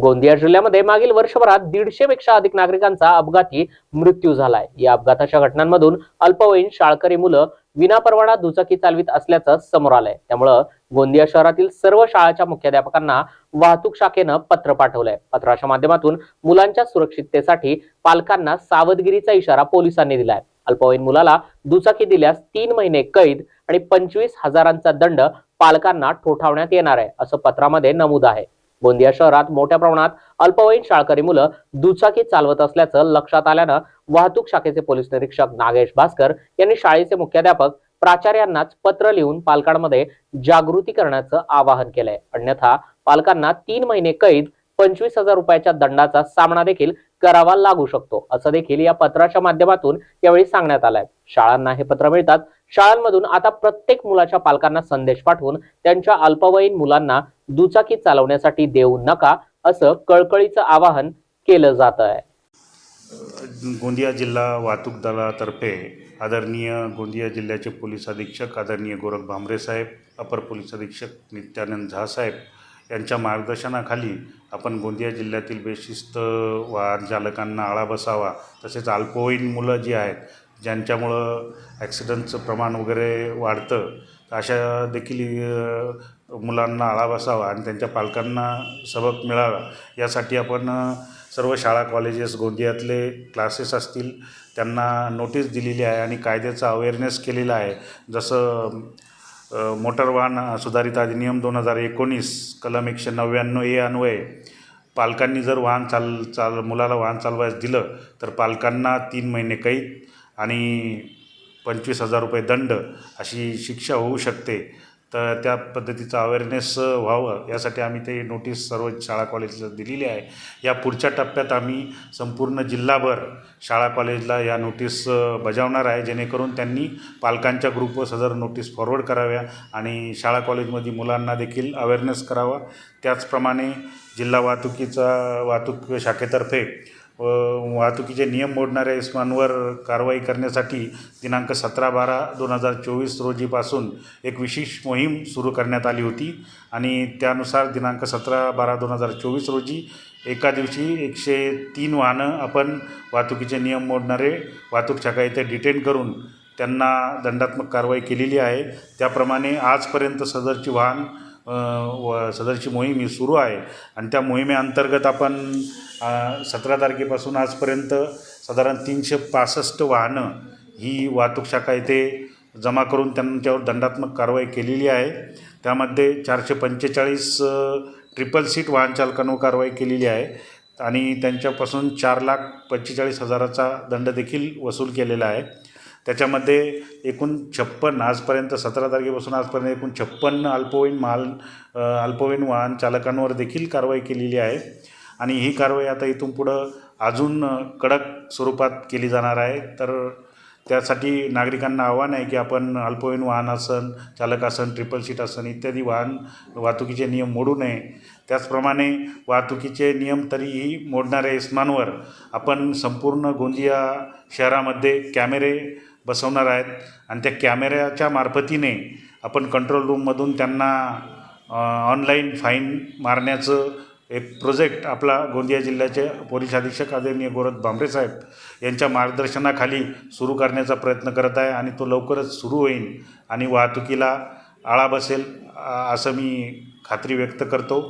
गोंदिया जिल्ह्यामध्ये मागील वर्षभरात दीडशे पेक्षा अधिक नागरिकांचा अपघाती मृत्यू झालाय. या अपघाताच्या घटनांमधून अल्पवयीन शाळकरी मुलं विनापरवाना दुचाकी चालवित असल्याचं समोर आलंय. त्यामुळं गोंदिया शहरातील सर्व शाळाच्या मुख्याध्यापकांना वाहतूक शाखेनं पत्र पाठवलंय. पत्राच्या माध्यमातून मुलांच्या सुरक्षिततेसाठी पालकांना सावधगिरीचा इशारा पोलिसांनी दिलाय. अल्पवयीन मुलाला दुचाकी दिल्यास तीन महिने कैद आणि पंचवीस हजारांचा दंड पालकांना ठोठावण्यात येणार आहे असं पत्रामध्ये नमूद आहे. गोंदिया शहरात मोठ्या प्रमाणात अल्पवयीन शाळकरी मुलं दुचाकी चालवत असल्याचं लक्षात आल्यानं वाहतूक शाखेचे पोलीस निरीक्षक नागेश भास्कर यांनी शाळेचे मुख्याध्यापक प्राचार्यांनाच पत्र लिहून पालकांमध्ये जागृती करण्याचं आवाहन केलंय. अन्यथा पालकांना तीन महिने कैद पंचवीस हजार रुपयाच्या दंडाचा सामना देखील करावा लागू शकतो असं देखील या पत्राच्या माध्यमातून यावेळी सांगण्यात आलंय. शाळांना हे पत्र मिळतात. शाळांमधून आता प्रत्येक मुलाच्या पालकांना संदेश पाठवून त्यांच्या अल्पवयीन मुलांना दुचाकी चालवण्यासाठी देऊ नका असं कळकळीचं आवाहन केलं जात आहे. गोंदिया जिल्हा वाहतूक दलातर्फे आदरणीय गोंदिया जिल्ह्याचे पोलीस अधीक्षक आदरणीय गोरख भांबरे साहेब अपर पोलीस अधीक्षक नित्यानंद झा साहेब यांच्या मार्गदर्शनाखाली आपण गोंदिया जिल्ह्यातील बेशिस्त वाहन चालकांना आळा बसावा तसेच अल्पवयीन मुलं जी आहेत ज्यांच्यामुळं ॲक्सिडंटचं प्रमाण वगैरे वाढतं अशा देखील मुलांना आळा बसावा आणि त्यांच्या पालकांना सबक मिळावा. यासाठी आपण सर्व शाळा कॉलेजेस गोंदियातले क्लासेस असतील त्यांना नोटीस दिलेली आहे आणि कायद्याचा अवेअरनेस केलेला आहे. जसं मोटर वाहन सुधारित अधिनियम दोन हजार एकोणीस कलम एकशे नव्याण्णव ए अन्वये पालकांनी जर वाहन चाल चाल मुलाला वाहन चालवायचं दिलं तर पालकांना तीन महिने कैद आणि पंचवीस हजार रुपये दंड अशी शिक्षा होऊ शकते. तर त्या पद्धतीचं अवेअरनेस व्हावं यासाठी आम्ही ते नोटीस सर्व शाळा कॉलेजला दिलेली आहे. या पुढच्या टप्प्यात आम्ही संपूर्ण जिल्हाभर शाळा कॉलेजला या नोटीस बजावणार आहे जेणेकरून त्यांनी पालकांच्या ग्रुपवर सदर नोटीस फॉरवर्ड कराव्या आणि शाळा कॉलेजमध्ये मुलांना देखील अवेअरनेस करावा. त्याचप्रमाणे जिल्हा वाहतुकीचा वाहतूक शाखेतर्फे व वाहतुकीचे नियम मोडणाऱ्या इसमांवर कारवाई करण्यासाठी दिनांक सतरा बारा दोन हजार चोवीस रोजीपासून एक विशेष मोहीम सुरू करण्यात आली होती. आणि त्यानुसार दिनांक सतरा बारा दोन हजार चोवीस रोजी एका दिवशी एकशे तीन वाहनं आपण वाहतुकीचे नियम मोडणारे वाहतूक शाखा येथे डिटेन करून त्यांना दंडात्मक कारवाई केलेली आहे. त्याप्रमाणे आजपर्यंत सदरची वाहन व सदरची मोहीम ही सुरू आहे. आणि त्या मोहिमेअंतर्गत आपण सतरा तारखेपासून आजपर्यंत साधारण तीनशे पासष्ट वाहनं ही वाहतूक शाखा येथे जमा करून त्यांच्यावर दंडात्मक कारवाई केलेली आहे. त्यामध्ये चारशे पंचेचाळीस ट्रिपल सीट वाहनचालकांवर कारवाई केलेली आहे. आणि त्यांच्यापासून चार लाख पंचेचाळीस हजाराचा दंड देखील वसूल केलेला आहे. त्याच्यामध्ये एकूण छप्पन आजपर्यंत सतरा तारखेपासून आजपर्यंत एकूण छप्पन्न अल्पवयीन माल अल्पवयीन वाहन चालकांवर देखील कारवाई केलेली आहे. आणि ही कारवाई आता इथून पुढं अजून कडक स्वरूपात केली जाणार आहे. तर त्यासाठी नागरिकांना आव्हान आहे की आपण अल्पवयीन वाहन असन चालक असन ट्रिपल सीट असन इत्यादी वाहन वाहतुकीचे नियम मोडू नये. त्याचप्रमाणे वाहतुकीचे नियम तरीही मोडणाऱ्या इस्मांवर आपण संपूर्ण गोंदिया शहरामध्ये कॅमेरे बसवणार आहेत. आणि त्या कॅमेऱ्याच्या मार्फतीने आपण कंट्रोल रूममधून त्यांना ऑनलाईन फाईन मारण्याचं एक प्रोजेक्ट आपला गोंदिया जिल्ह्याचे पोलीस अधीक्षक आदरणीय गोरख भांबरे साहेब यांच्या मार्गदर्शनाखाली सुरू करण्याचा प्रयत्न करत आहे आणि तो लवकरच सुरू होईल आणि वाहतुकीला आळा बसेल असं मी खात्री व्यक्त करतो.